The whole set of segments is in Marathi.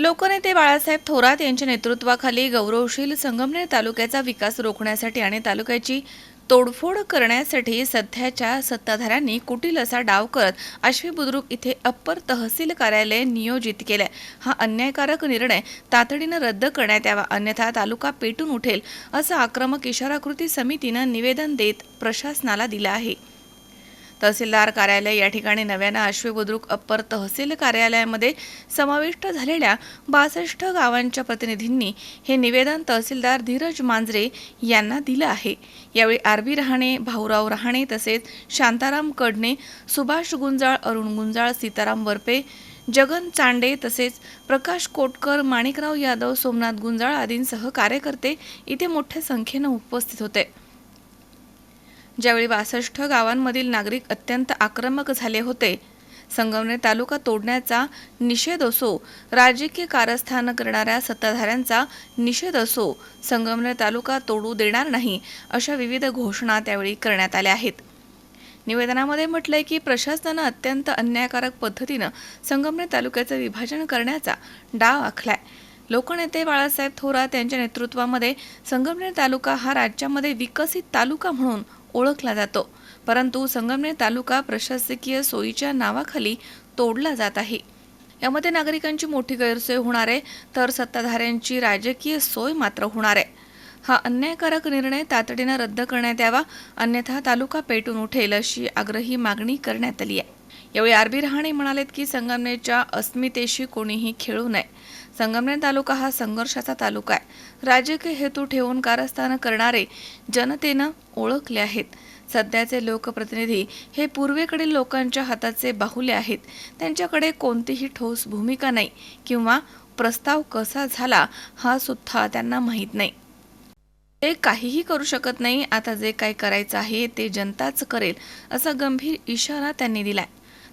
लोकनेते बाळासाहेब थोरात यांच्या नेतृत्वाखाली गौरवशील संगमनेर तालुक्याचा विकास रोखण्यासाठी आणि तालुक्याची तोडफोड करण्यासाठी सध्याच्या सत्ताधाऱ्यांनी कुटील असा डाव करत आश्वी बुद्रुक इथे अप्पर तहसील कार्यालय नियोजित केलंय. हा अन्यायकारक निर्णय तातडीनं रद्द करण्यात यावा अन्यथा तालुका पेटून उठेल असं आक्रमक इशाराकृती समितीनं निवेदन देत प्रशासनाला दिलं आहे. तहसीलदार कार्यालय या ठिकाणी नव्यानं आश्वी बुद्रुक अप्पर तहसील कार्यालयामध्ये समाविष्ट झालेल्या बासष्ट गावांच्या प्रतिनिधींनी हे निवेदन तहसीलदार धीरज मांजरे यांना दिलं आहे. यावेळी आर बी रहाणे भाऊराव रहाणे तसेच शांताराम कडणे सुभाष गुंजाळ अरुण गुंजाळ सीताराम वरपे जगन चांडे तसेच प्रकाश कोटकर माणिकराव यादव सोमनाथ गुंजाळ आदींसह कार्यकर्ते इथे मोठ्या संख्येनं उपस्थित होते. ज्यावेळी बासष्ट गावांमधील नागरिक अत्यंत आक्रमक झाले होते संगमनेर तालुका तोडण्याचा निषेध असो राजकीय कारस्थान करणाऱ्या सत्ताधाऱ्यांचा निषेध असो संगमनेर तालुका तोडू देणार नाही अशा विविध घोषणा त्यावेळी करण्यात आल्या आहेत. निवेदनामध्ये म्हटलंय की प्रशासनानं अत्यंत अन्यायकारक पद्धतीनं संगमनेर तालुक्याचं विभाजन करण्याचा डाव आखलाय. लोकनेते बाळासाहेब थोरात यांच्या नेतृत्वामध्ये संगमनेर तालुका हा राज्यामध्ये विकसित तालुका म्हणून ओळखला जातो. परंतु संगमनेर तालुका प्रशासकीय सोयीच्या नावाखाली तोडला जात आहे. यामध्ये नागरिकांची मोठी गैरसोय होणार आहे तर सत्ताधाऱ्यांची राजकीय सोय मात्र होणार आहे. हा अन्यायकारक निर्णय तातडीनं रद्द करण्यात यावा अन्यथा तालुका पेटून उठेल अशी आग्रही मागणी करण्यात आली आहे. यावेळी आरबी रहाणे म्हणालेत की संगमनेरच्या अस्मितेशी कोणीही खेळू नये. संगमनेर तालुका हा संघर्षाचा तालुका आहे. राजकीय हेतू ठेवून कारस्थानं करणारे जनतेनं ओळखले आहेत. सध्याचे लोकप्रतिनिधी हे पूर्वेकडील लोकांच्या हाताचे बाहुले आहेत. त्यांच्याकडे कोणतीही ठोस भूमिका नाही किंवा प्रस्ताव कसा झाला हा सुद्धा त्यांना माहीत नाही. ते काहीही करू शकत नाही. आता जे काही करायचं आहे ते जनताच करेल असा गंभीर इशारा त्यांनी दिलाय.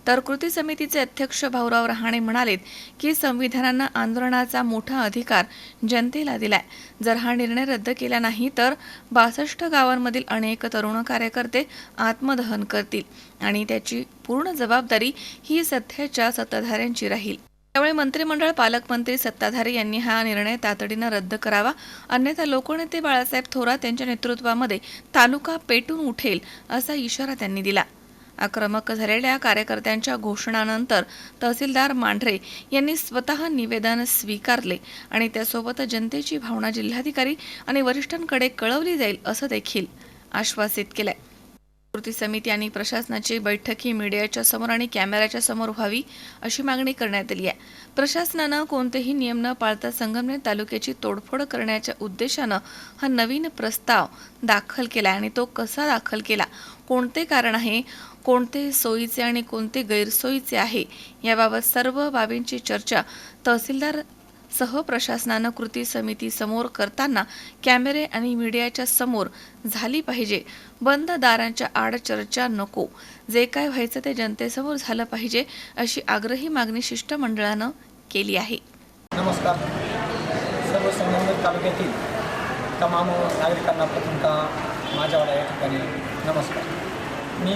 तर कृती समितीचे अध्यक्ष भाऊराव रहाणे म्हणालेत की संविधानानं आंदोलनाचा मोठा अधिकार जनतेला दिलाय. जर हा निर्णय रद्द केला नाही तर बासष्ट गावांमधील अनेक तरुण कार्यकर्ते आत्मदहन करतील आणि त्याची पूर्ण जबाबदारी ही सध्याच्या सत्ताधाऱ्यांची राहील. त्यामुळे मंत्रिमंडळ पालकमंत्री सत्ताधारी यांनी हा निर्णय तातडीनं रद्द करावा. अन्यथा लोकनेते बाळासाहेब थोरात यांच्या नेतृत्वामध्ये तालुका पेटून उठेल असा इशारा त्यांनी दिला. आक्रमक झालेल्या कार्यकर्त्यांच्या घोषणानंतर तहसीलदार मांढरे यांनी स्वतः निवेदन स्वीकारले आणि त्यासोबत जनतेची भावना जिल्हाधिकारी आणि वरिष्ठांकडे कळवली जाईल असं देखील आश्वासित केलंय. कृती समिती आणि प्रशासनाची बैठक ही मीडियाच्या समोर आणि कॅमेऱ्याच्या समोर व्हावी अशी मागणी करण्यात आली आहे. प्रशासनानं कोणतेही नियम न पाळता संगमनेर तालुक्याची तोडफोड करण्याच्या उद्देशानं हा नवीन प्रस्ताव दाखल केला आणि तो कसा दाखल केला? कोणते कारण आहे? कोणते सोयीचे आणि कोणते गैरसोयीचे आहे? याबाबत सर्व बाबींची चर्चा तहसीलदार सह प्रशासनानं कृती समिती समोर करताना कॅमेरे आणि मीडियाच्या समोर झाली पाहिजे. बंद दारांच्या आड चर्चा नको. जे काय व्हायचं ते जनतेसमोर झालं पाहिजे अशी आग्रही मागणी शिष्टमंडळानं केली आहे. नमस्कार. सर्व संगमनेर तालुक्यातील तमाम नागरिकांना प्रथमता माझ्यावाला या ठिकाणी नमस्कार. मी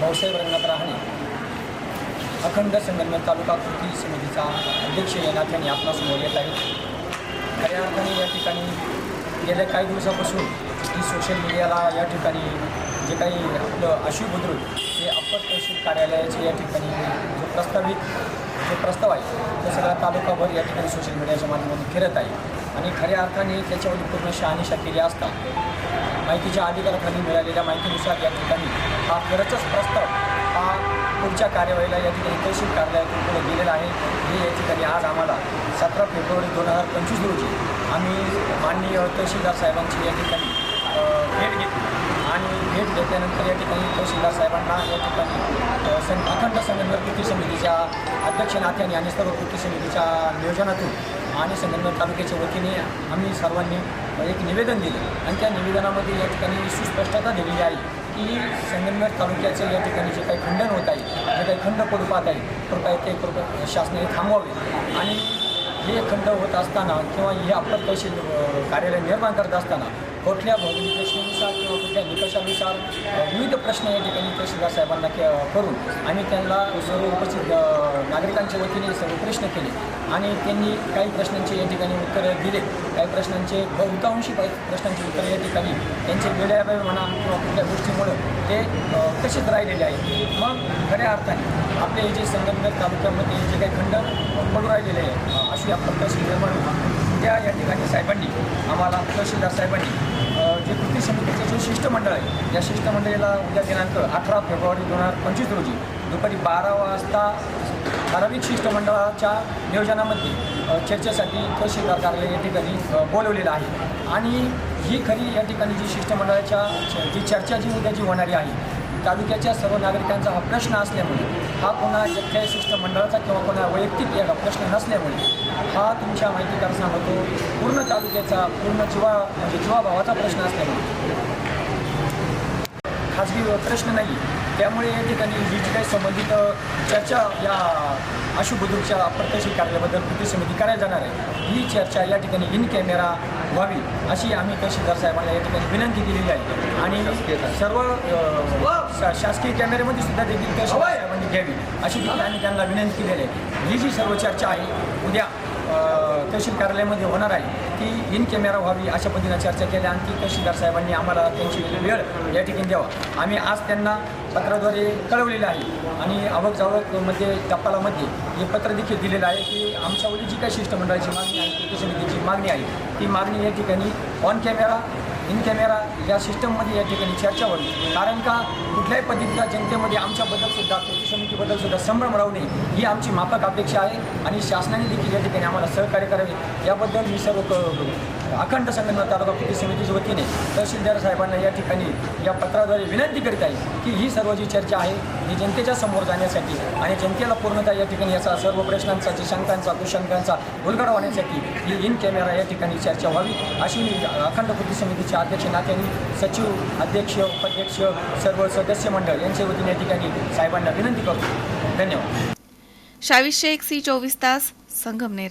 भाऊसाहेब रंगनाथ राहणे अखंड संगमनेर तालुका कृती समितीचा अध्यक्ष या नात्याने आपणासमोर येत आहे. खऱ्या अर्थाने या ठिकाणी गेल्या काही दिवसापासून की सोशल मीडियाला या ठिकाणी जे काही आपलं आशु बुद्रुक हे अप्पर तहसील कार्यालयाचे या ठिकाणी जो प्रस्तावित जो प्रस्ताव आहे तो सगळा तालुकाभर या ठिकाणी सोशल मीडियाच्या माध्यमातून फिरत आहे. आणि खऱ्या अर्थाने त्याच्यावर पूर्ण शहानिशा केली असता माहितीच्या अधिकाराखाली मिळालेल्या माहितीनुसार या ठिकाणी हा खरंच प्रस्ताव हा पुढच्या कार्यवाहीला या ठिकाणी तहसील कार्यालयातून पुढे गेलेला आहे. हे या ठिकाणी आज आम्हाला सतरा फेब्रुवारी दोन हजार पंचवीस रोजी आम्ही माननीय तहसीलदार साहेबांची या ठिकाणी भेट घेतली. आणि भेट घेतल्यानंतर या ठिकाणी तहसीलदार साहेबांना या ठिकाणी सं अखंड संगमनर कृती समितीच्या अध्यक्ष नात्याने आणि सर्व कृती समितीच्या नियोजनातून आणि संगमनर तालुक्याच्या वतीने आम्ही सर्वांनी एक निवेदन दिलं. आणि त्या निवेदनामध्ये या ठिकाणी सुस्पष्टता दिलेली आहे की संगमनेर तालुक्याचे या ठिकाणी जे काही खंडन होत आहे जे काही खंड पडू आहे कृपया ते कृपया शासनाने थांबवावे. आणि हे खंड होत असताना किंवा हे आपलं तहसील कार्यालय निर्माण करत असताना कुठल्या भौगोलिक प्रश्नानुसार किंवा कुठल्या निकषानुसार विविध प्रश्न या ठिकाणी तहसीलदार साहेबांना के करून आणि त्यांना सर्व उपस्थित नागरिकांच्या वतीने सर्व प्रश्न केले आणि त्यांनी काही प्रश्नांचे या ठिकाणी उत्तरं दिले. काही प्रश्नांचे बहुतांशी काही प्रश्नांची उत्तरं या ठिकाणी त्यांचे वेळेअभावी म्हणा किंवा कुठल्या गोष्टीमुळं ते तसेच राहिलेले आहेत. मग खऱ्या अर्थाने आपले हे जे संगमनेर तालुक्यामध्ये जे काही खंड पडू राहिलेले आहे अशी आपण तहसील निर्माण त्या या ठिकाणी साहेबांनी आम्हाला तहसीलदार साहेबांनी जे कृती समितीचं जे शिष्टमंडळ आहे या शिष्टमंडळीला उद्या दिनांक अठरा फेब्रुवारी दोन हजार पंचवीस रोजी दुपारी बारा वाजता ठराविक शिष्टमंडळाच्या नियोजनामध्ये चर्चेसाठी तहसीलदार कार्यालय या ठिकाणी बोलवलेलं आहे. आणि ही खरी या ठिकाणी जी शिष्टमंडळाच्या जी चर्चा जी उद्या जी होणारी आहे तालुक्याच्या सर्व नागरिकांचा हा प्रश्न असल्यामुळे हा कोणा जथ्या शिष्टमंडळाचा किंवा कोणा वैयक्तिक या प्रश्न नसल्यामुळे हा तुमच्या माहितीकार सांगतो. पूर्ण तालुक्याचा पूर्ण जीवा म्हणजे जीवाभावाचा प्रश्न असल्यामुळे. खाजगी प्रश्न नाही. त्यामुळे या ठिकाणी ही जी काही संबंधित चर्चा या आशु बुद्रुकच्या अप्रत्यक्षिक कार्यालयाबद्दल कृती समिती करायला जाणार आहे. ही चर्चा या ठिकाणी इन कॅमेरा व्हावी अशी आम्ही तहसीलदार साहेबांना या ठिकाणी विनंती केलेली आहे. आणि सर्व शासकीय कॅमेऱ्यामध्ये सुद्धा देखील तहसीलदार साहेबांनी घ्यावी अशी देखील आम्ही त्यांना विनंती केलेली आहे. ही जी सर्व चर्चा आहे उद्या तहसील कार्यालयामध्ये होणार आहे. ती इन कॅमेरा व्हावी अशा पद्धतीनं चर्चा केली आणि ती तहसीलदार साहेबांनी आम्हाला त्यांची वेळ या ठिकाणी द्यावा. आम्ही आज त्यांना पत्राद्वारे कळवलेलं आहे आणि आवक जावकमध्ये टपालामध्ये हे पत्र देखील दिलेलं आहे की आमच्यावरील जी काही शिष्टमंडळाची मागणी आहे कृती समितीची मागणी आहे. ती मागणी या ठिकाणी ऑन कॅमेरा इन कॅमेरा या सिस्टममध्ये या ठिकाणी चर्चा व्हावी कारण का कुठल्याही पद्धतीच्या जनतेमध्ये आमच्याबद्दल सुद्धा समितीबद्दलसुद्धा समितीबद्दल सुद्धा संभ्रम राहू नये ही आमची माफक अपेक्षा आहे. आणि शासनाने देखील या ठिकाणी आम्हाला सहकार्य करावे. याबद्दल मी सर्व अखंड संगमनेर तालुका कृती समितीच्या वतीने तहसीलदार साहेबांना या ठिकाणी या पत्राद्वारे विनंती करीत आहे की ही सर्व जी चर्चा आहे ही जनतेच्या समोर जाण्यासाठी आणि जनतेला पूर्णतः या ठिकाणी याचा सर्व प्रश्नांचा जी शंकांचा कुशंकांचा उलगडा होण्यासाठी ही इन कॅमेरा या ठिकाणी चर्चा व्हावी. अशी मी अखंड कृती समितीचे अध्यक्ष नात्याने सचिव अध्यक्ष उपाध्यक्ष सर्व सदस्य मंडळ यांच्या वतीने या ठिकाणी साहेबांना विनंती करतो. धन्यवाद. शावीस एक सी चोवीस तास संगमनेर.